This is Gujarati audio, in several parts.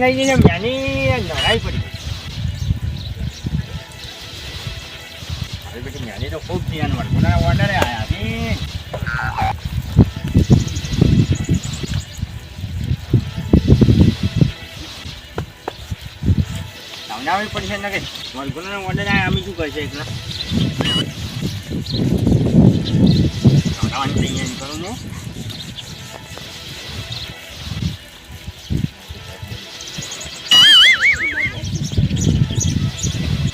નહીં ને મેની નડાઈ પડી. હવે બેટી મેની તો ખૂબ ધ્યાન વળગુના ઓર્ડરે આયા છે. સમજાવવી પડશે ને કે વળગુના ઓર્ડર આયા અમે શું કરશે એકલા? સમજાવવાની તૈયારી કરું ને.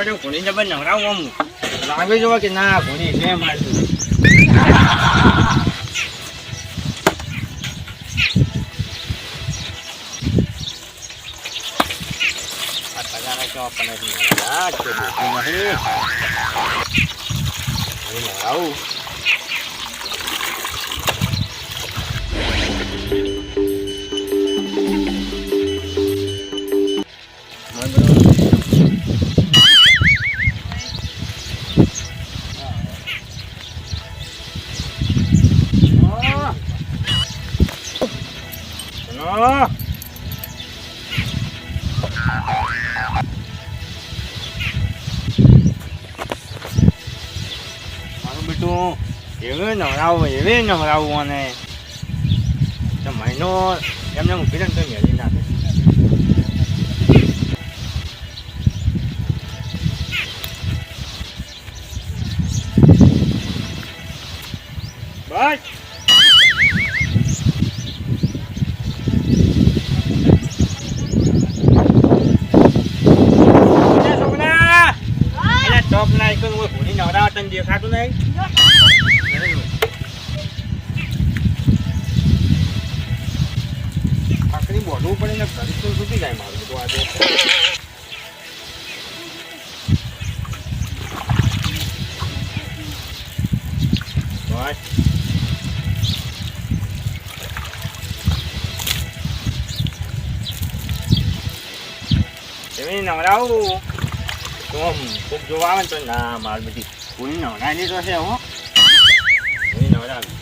હું ઘોડી જબર નવરાવું આમ કે ના, ઘોડી છે મારતું આ પગારા કેવા પડે છે આ છે દેખી નહીં હું નવરાવું. નવરાવું એવે નવરાવું અને તો મહિનો એમને મૂકી દે ને તો મેળી નાખે બસ છોકરા, છોકરા! એલા ટોપ નાખ્યો ને ઓય ઘોડી નવરાવા તને દેખાતું નહીં તો કોક જોવા આવે ને તો, ના, માર બધી પૂરી નવરાની તો છે હો. પૂરી નવરાવી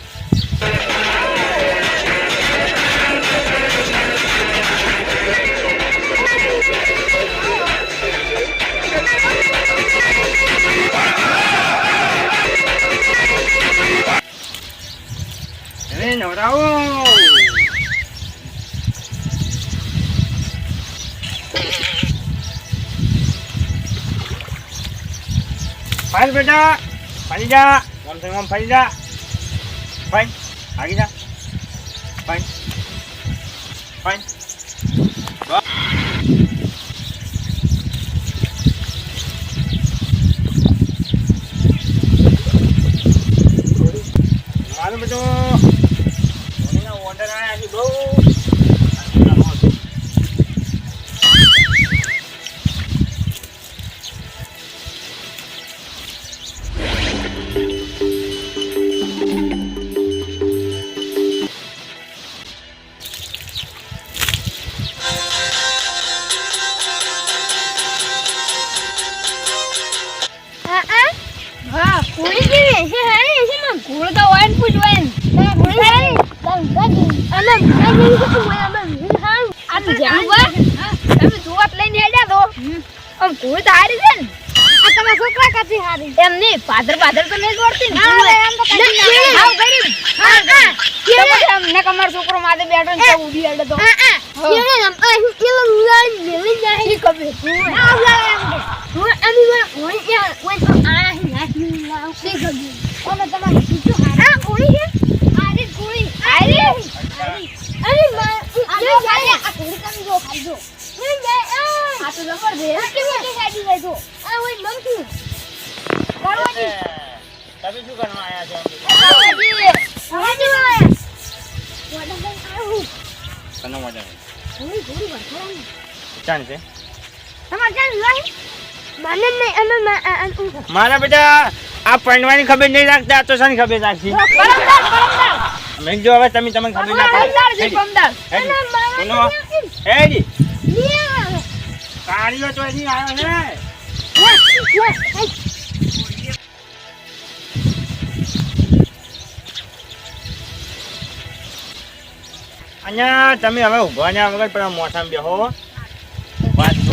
નવરાવું ફાઇલ બેટા ફરી જા આમ તો મમ ફરી જા ફાઇલ આગી જા ફાઇલ ફાઇલ મારું બધું ઓર્ડર આવ્યા બહુ નહીં પાદર પાદર તો નહીં ને. ગરીબ હા હા ને કમાર છોકરો માથે બેઠો ને ઉડી હેડે તો. હા હા. કેને મારા બેટા આ પૈણવાની ખબર નહીં રાખતા આ તો શાની ખબર રાખી મેં જો હવે તમે તમને ખબર ના પડે. કોનો તો એની આવ્યો હે અહીંયા તમે હવે ઊભા ને વગર પેલા મોસામાં બેહો. વાળી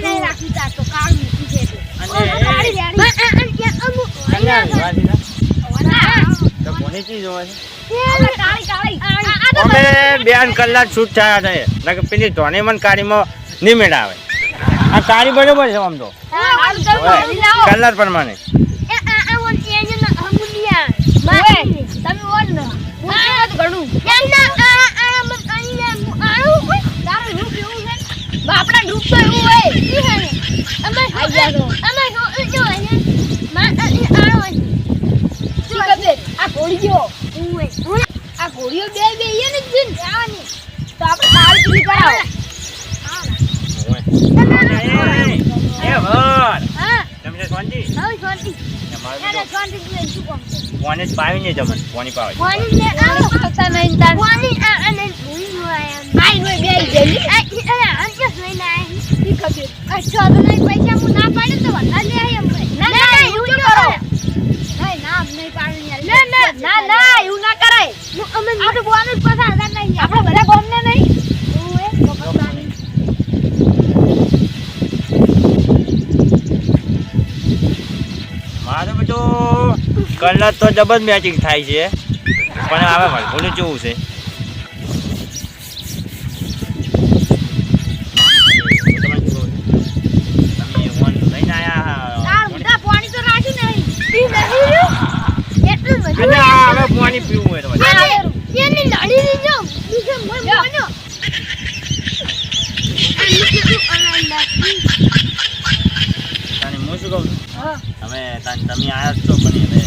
નહીં તો કાળ મૂકી છે અમે બે કલાક છૂટ થયા છે. પેલી ધોની મન કાળીમાં નહીં મેળ આવે આ કાળી બરોબર છે આમ તો. કલર પ્રમાણે. તમે વન ના. ઘણું એવું હોય ઈ હે ને અમે અમે જો માં આ આવો શું કબે આ ઘોડીઓ આ ઘોડીઓ બે બે ઈ ને જીન આવવાની તો આપણે કાળ પીલી કરાવો એ, ભર. હા તમને શાંતિ? હવે શાંતિ અમારું અરે તો શાંતિ શું કામ છે કોને જ પાવી નહીં તમને કોની પાવે? કોની ને આ આવતા નહીં તાર કોની આ અને નો આયા આઈ નો બે જલી આ અંજસ લઈને આયા ઈ ખબર અચ્છા તો નહીં પૈસા હું ના પાડે તો વંદા લે આય અમને ના ના એવું ન કરો. નહીં ના નહીં પાડે યાર ના ના ના ના એવું ના કરાય. અમે આપણે બોવાનું જ પસાર હતા નહીં. આપણે બધા બોમને નહીં ઓએ તો પસાર મારું કલર તો જબર મેચિંગ થાય છે. પણ હવે વળગોનું કેવું છે? તમે પાણી પીવું હોય તો એની નળી ની બીજે મોય મોનો તને હું. શું કહું હવે તમે આયા છો પણ હવે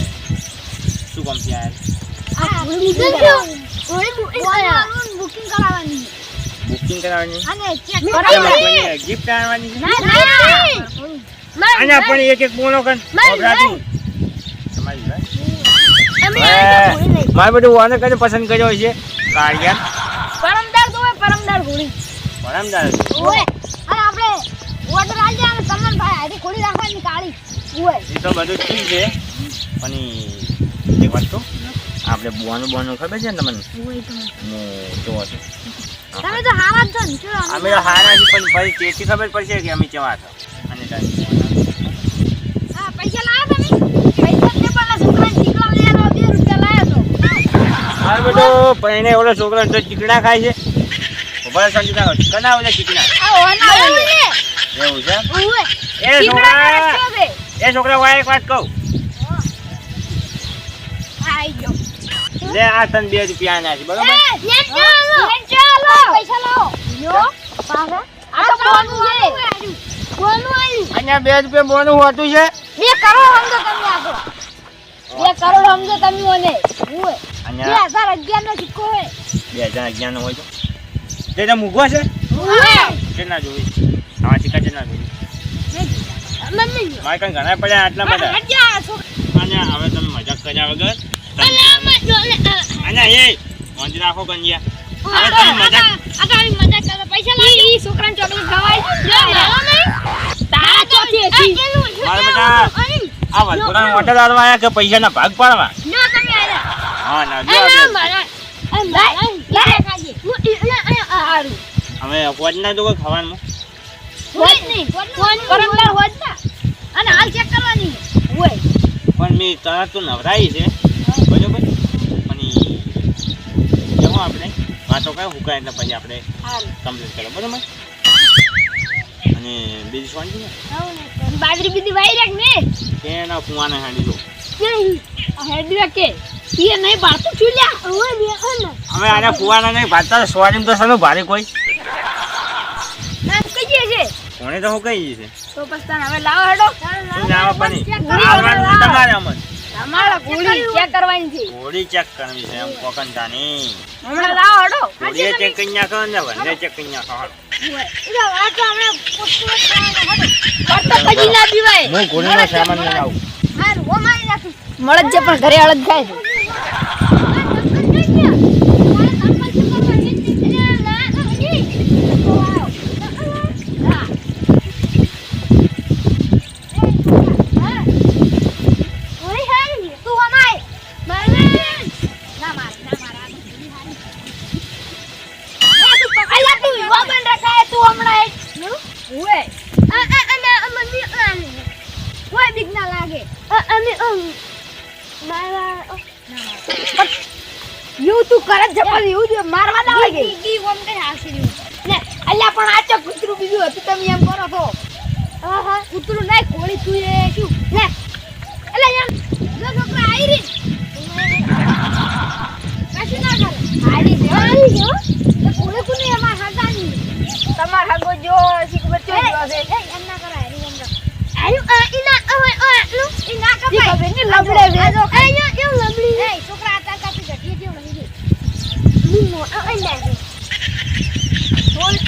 શું કામથી આયા આ બુકિંગ બુકિંગ કરાવવાની. બુકિંગ કરાવવાની. અને ચેક કરાવવાની. ગિફ્ટ આવવાની છે? ના આના પણ એક એક બોલો કન મારી વપરાતું. તમારી વાત. મારે બધું વાને કને પસંદ કર્યો છે? કાળિયા પરમદાર તો હોય પરમદાર ઘોડી પરમદાર ઓય. અરે આપણે ઓર્ડર આલજે અને તમને ભાઈ આડી ઘોડી રાખવાની કાળી. ઓય. એ તો બધું ઠીક છે પણ ઈ તો. આપણે બુવાનું બુવાનું ખબર છે ને તમને? હું જોવો છું. તમે તો હારા છો ને અમે તો હારા છીએ પણ પછી તેથી ખબર પડશે કે અમે કેવા છો. અને હા પૈસા તમે? પૈસા મારે બધો પણ એને ઓલો છોકરો તો ચીકણા ખાય છે. ઊભા શાંતિ કના ઓલા ચીકણા? એવું છે? એ છોકરા એ છોકરા વાય એક વાત કહું. ગયો. લે આ તન બે રૂપિયા ના છે બરોબર? એ ચાલો ચાલો પૈસા લાવો. યો પાછા. આ તો બોનું છે બોનું આયું અહીંયા બે રૂપિયા બોનું હોતું છે? બે કરો સમજો તમે આ તો બે કરોડ સમજો તમે ઓને. ઓય બે અહીંયા. હજાર અગિયાર નો સિક્કો હોય બે હજાર અગિયાર નો હોય તો. તે તો મૂકવો છે? કેટલા જોવી આવા સિક્કા કેટલા જોવી મમ્મી મારે કઈ ઘણા પડ્યા આટલા બધા? અને હવે તમે મજાક કર્યા વગર ને અને એ વાંચી રાખો કંજિયા. હવે તમે મજાક આગામી મજાક કરે પૈસા લાવી ઈ છોકરાને ચોકલેટ ખવાય. જો મારો તારા ચોથી હતી. મારા બેટા આ વલપુરા હોટલ આલવા આવ્યા કે પૈસાના ભાગ પાડવા? જો તમે આયા. હા ના જો મારા અમ તો ખાવાનું? નહીં. પરમદાર ના. અને હાલ ચેક કરવાની. હોય. પણ મેં તરત તો નવરાઈ છે બરોબર પણ ઈ જેવો આપણે? વાતો કઈ હુકાય એટલે પછી આપણે કમ્પ્લીટ કરો બરાબર? અને બીજું શાંતિ ને. બાજરી બીજી વાઈ રાખ ને. કેના કુવાને હાંડી લો. હેડી રાખે ઈએ નહીં પાડતું ચૂલ્યા ઓય અન હવે આને કુવાના નહીં ભાતતા સ્વારીમ તો સનો ભારે કોઈ. ના કઈ છે? કોણે તો હું કઈ છે? તો પસ્તાન હવે લાવો હેડો. લાવો પાણી આવવાનું તમારે અમર ગોળી ચેક કરવાની છે. ઘોડી ચેક કરવી છે એમ કોકંતાની હમણાં લાવો હેડો. ચેક કરી નાખો ને વંદે ચેક કરી નાખો હેડો. પડતો પછી ના પીવાય હું ઘોડીનો સામાન લઈને આવું હારું ઓ મારી નાખું. મળે જ પણ ઘરે અળદ ખાય છે. બીજું કોમ કઈ આવશે નહીં ને અલ્યા પણ આ તો કૂતરું બીજું હતું તમે એમ કરો છો. હા હા કૂતરું નહીં કોળી તું એ શું? ને એટલે એમ જો છોકરા આવી રહી. કશું ના કરે. આવી જો આવી જો કોળી કોને એમાં હાગાની તમાર હાગો જો શીખ બચ્ચો છે એમ ના કરાય એમ ના આયુ ઇના ઓય ઓયનું ઇના કપાય. લબડે વેજો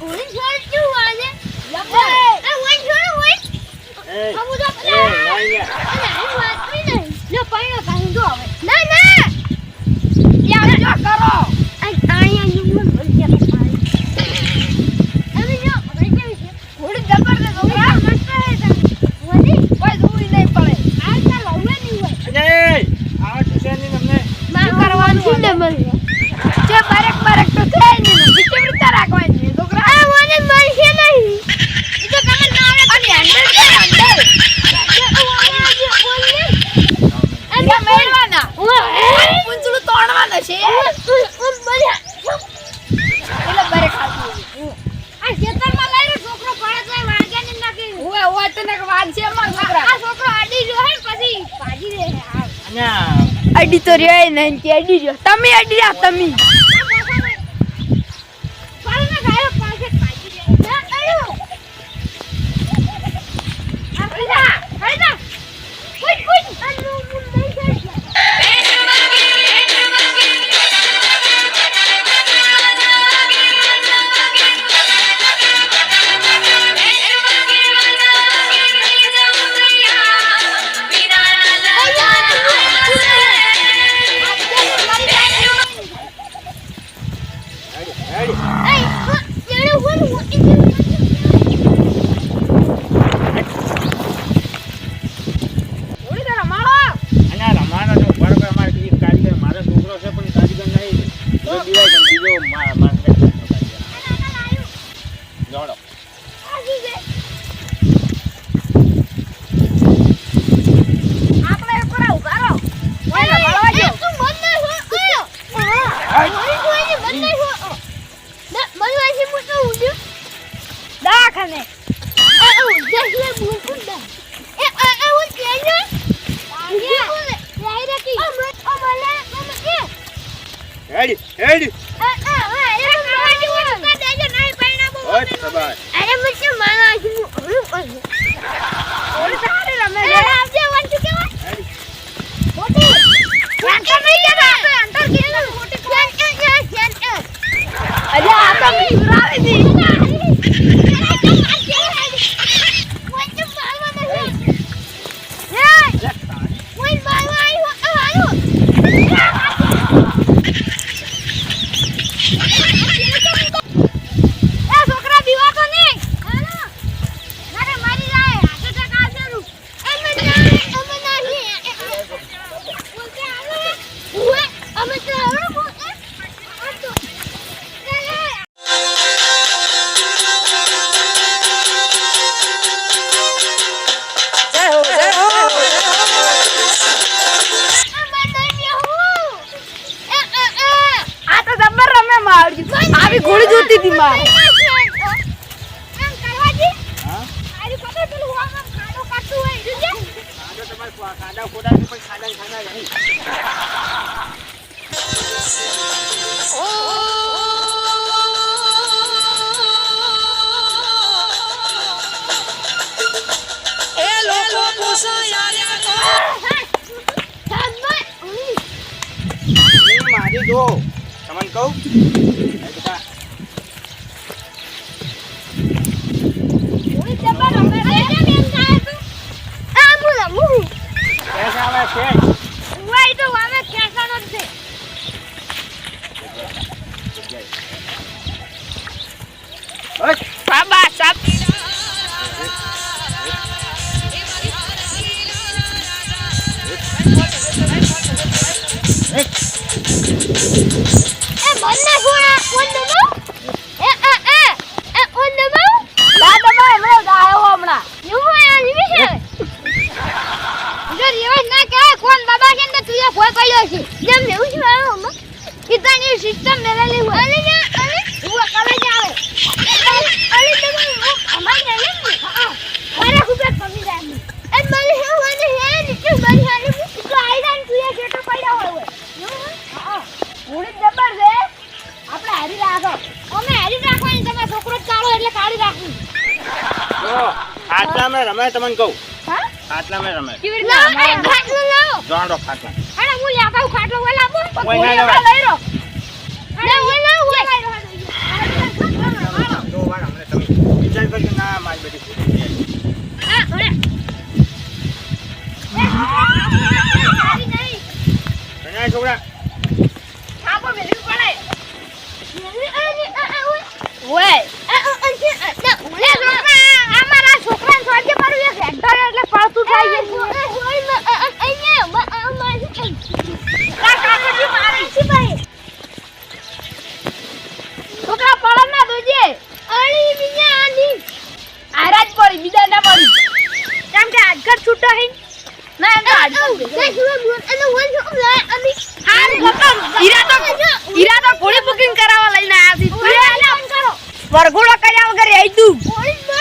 Oh yeah. તને વાંચે અમાર છોકરા આ છોકરો અડી રહ્યો હે પછી અડી તો રહ્યો નહીં કે અડી રહ્યો. તમે અડી રહ્યા તમે. રમાય તમને કહું ખાટલા માં રમાય જોડો ખાટલા અરે હું લેતા હું ખાટલો વે લાવું કોઈ ના લઈ રો અરે હું ના હોય તો વાર અમને તમે વિચાર કરજો ના મારી બેટી આ અરે ના છોકરા થાપો મેલી પડે ઓય ઓય ના ઓલે છોકરા અમારા છોકરા છોડી ટ્રેક્ટર એટલે પડતું થાય છોકરા પડે ના અણી બીજા આની આરાજ પડી બીજા ના પડી કેમ કે આગળ છૂટો હે ના એમ હીરા તો ઘોડી બુકિંગ કરાવવા લઈને આવ્યા છે વરઘોડો કર્યા વગર આવી દઉં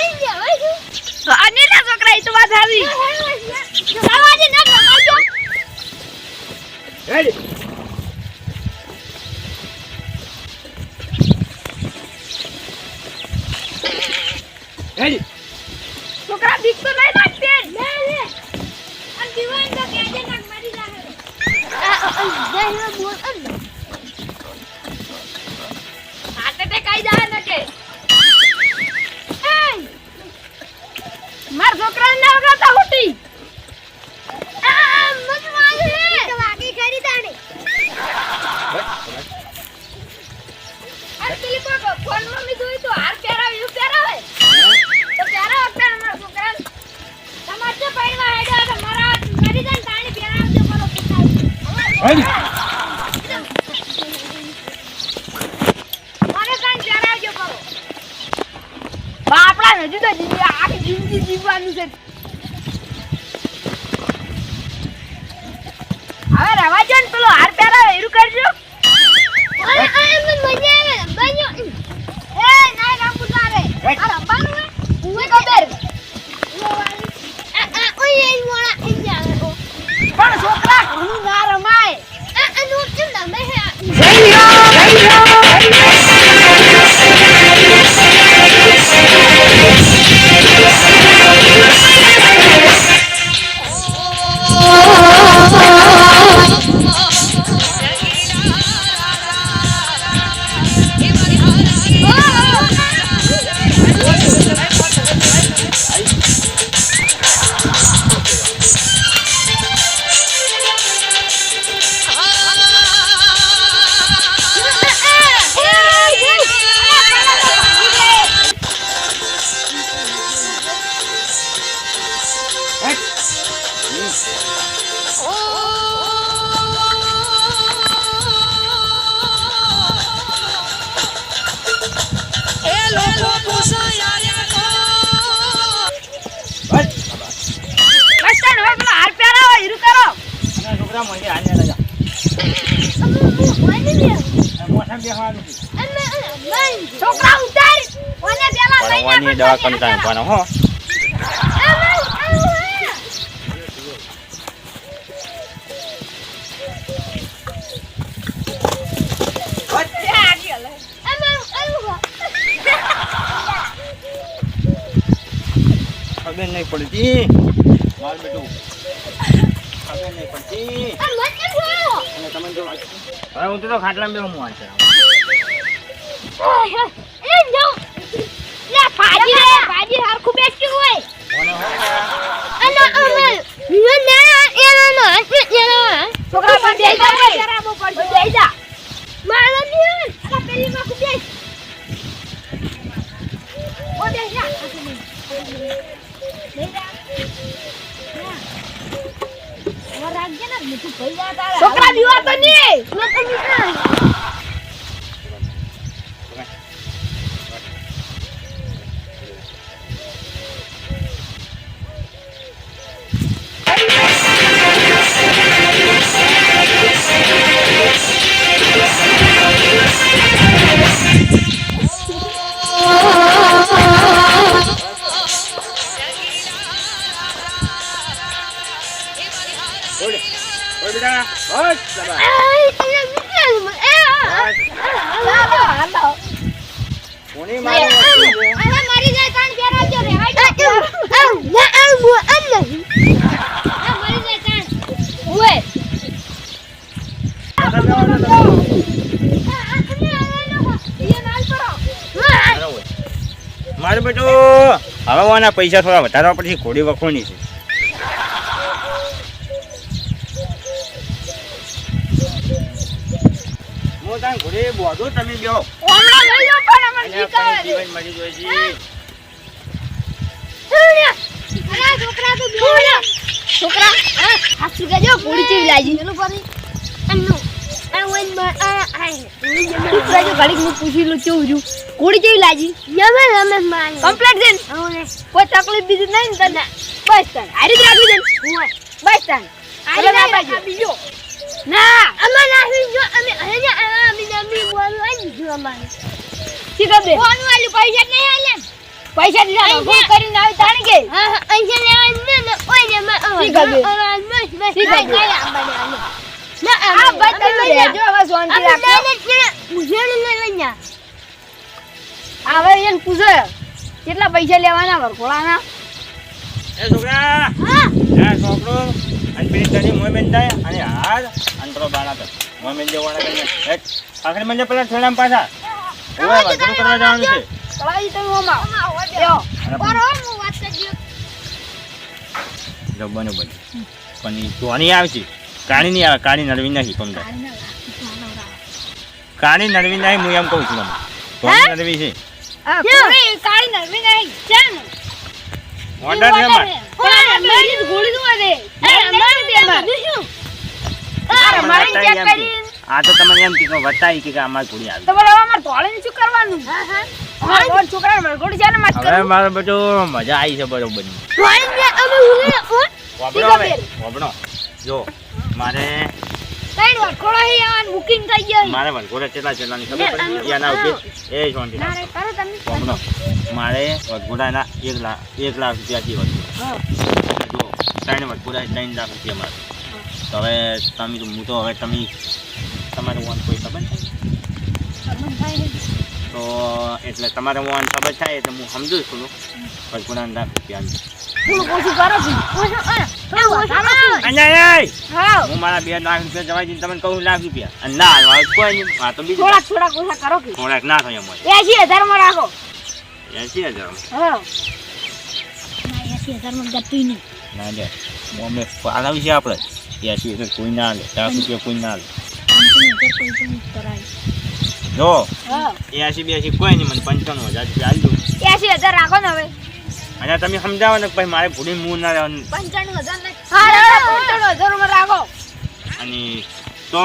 Ready? છોકરા ઉતાર ઓને પેલા લઈને દવા કંટાણ પાનો હો ખબર નહીં પડતી. માર બેટું ખબર નહીં પડતી તમે જો હવે હું તો ખાટલામાં બેહું હું વાંચે કોને એનો છોકરા પર બેસી જા. બેસી જા. મારા ની આ પેલી માં કુદે ઓ બેસી જા. છોકરા બીવા તો નહીં. હવે પૈસા થોડા વધારવા પછી ઘોડી વખવાની છે. હું તાન ઘોડી બોધું તમે અરે છોકરા તો છોકરા હા પૂરી ચીવી લાજી ઘડીક હું પૂછી લઉં કેવું છું કોડી ચીવી લાજી યમે યમે માન કમ્પ્લીટ દેન કોઈ તકલીફ બીજી નહીં ને તને? બસ તને હારી રાખી દેન બસ તને હારી ના બીજો ના. અમે નાખી જો અમે અહીંયા અમે નમી બોલવા આવી જો અમારે ઠીક છે ફોન વાલી પૈસા નહીં આલે પૈસા દીધા ફોન કરીને આવી તાણી ગઈ હા હા. લેવા ને ને ઓય ને ઠીક છે ઠીક છે કઈ આંબાને આલે ના ભાઈ તમે રહેજો હવે શાંતિ રાખો હવે એને પૂછો કેટલા પૈસા લેવાના વરખોળાના એ છોકરા હા. આ છોકરો અને પેલી તની મોય બેન થાય અને હાર અંતરો બાણા તો મોય બેન જવાના કરીને. આખરી પેલા ઠેલામ પાછા. ઓય વાંધો કરવા જવાનું છે. કલાઈ તમે ઓમાં. યો અને હું વાત કરજો જો બને બની પણ ધોની આવશે. કાણી નહીં આવે કાણી નડવી નહીં તમને કાણી નડવી. નહીં હું એમ કહું છું તમને. કોણ નડવી છે? આ ઓર્ડર છે માર તો તમને એમ કીધું વતાઈ કે અમાર ઘોડી આવી. તમારે અમાર શું કરવાનું હા હા. અમાર છોકરા માર ગોળી જાને મત હવે મારો બેટો મજા આવી છે બરોબર અમે ઓન વાપરો. જો. મારે ત્રણ વાર હે હી બુકિંગ થઈ ગઈ. મારે વનગોળે કેટલા કેટલાની ખબર પડી? યાના ઊભી એ જોંડી ના કરો તમે. કોમનો મારે વનગોળાના એક લાખ એક લાખ રૂપિયાથી વધુ. જો ત્રણ વનગોળા ત્રણ લાખ રૂપિયા મારે. તો હવે તમે હું તો હવે તમે તમારે વન કોઈ ખબર થાય તો એટલે તમારે હું આને ખબર થાય એટલે હું સમજુ છું વનગોળાના લાખ રૂપિયા ઓછું કરો છું. ઓછું અરે થોડું વધારો અને એ! હા. હું મારા બે લાખ રૂપિયા જવા દઈને તમને કહું લાખ રૂપિયા. અને ના હાલવા કોઈ નહીં. આ તો બીજું થોડાક થોડા ઓછા કરો કે. થોડાક ના થાય એમ. એસી હજાર રાખો. એસી હજાર હા. એસી નહીં. ના લે અમે પાલાવી છે આપણે. એસી હજાર કોઈ ના લે. લાખ રૂપિયા કોઈ ના લે. જો. હા એસી બેસી કોઈ નહીં મને પંચાણું હજાર રૂપિયા આલજો. એસી હજાર રાખો ને હવે. અને તમે સમજાવો ને પછી મારે ભૂલી મૂળ ના રહેવાનું. પંચાણું હજાર પંચાણું હજાર રાખો. અને તો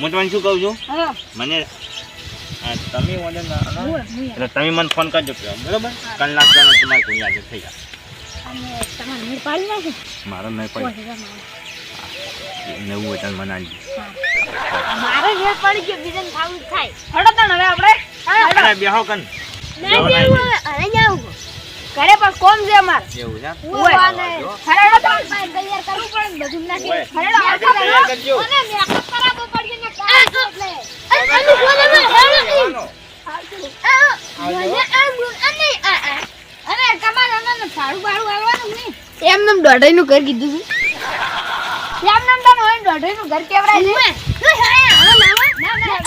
હું તમને શું કહું છું? મને તમે order ના આલો. હું. હું એટલે તમે મને ફોન કરજો બરાબર? કલાક જાણે તમારે કોઈ હાજર થઈ જાય મારો નહીં પડે. નવું વચન મનાવી મને મારે ઘેર પડી ગયો બીજન ખાવું જ થાય. હડો તણ હવે આપણે. અરે બેહો કન. ના જેવું અરે જાવ ઘરે પણ કોમ છે અમાર. એવું છે ઓય. હડો તણ તૈયાર કરું પણ બધું નાખી. આગળ તૈયાર કરજો. અને મેકઅપ કરાવવો પડશે ને કામ એટલે. અને કોને માં જવાનો. અરે તમારે અમને સારું બારું આવવાનું નહીં એમ નામ દોઢાઈ નું ઘર કીધું છે. એમ નામ તને હોય દોઢાઈ નું ઘર કેવડાય છે? Cứ thế à? Nó.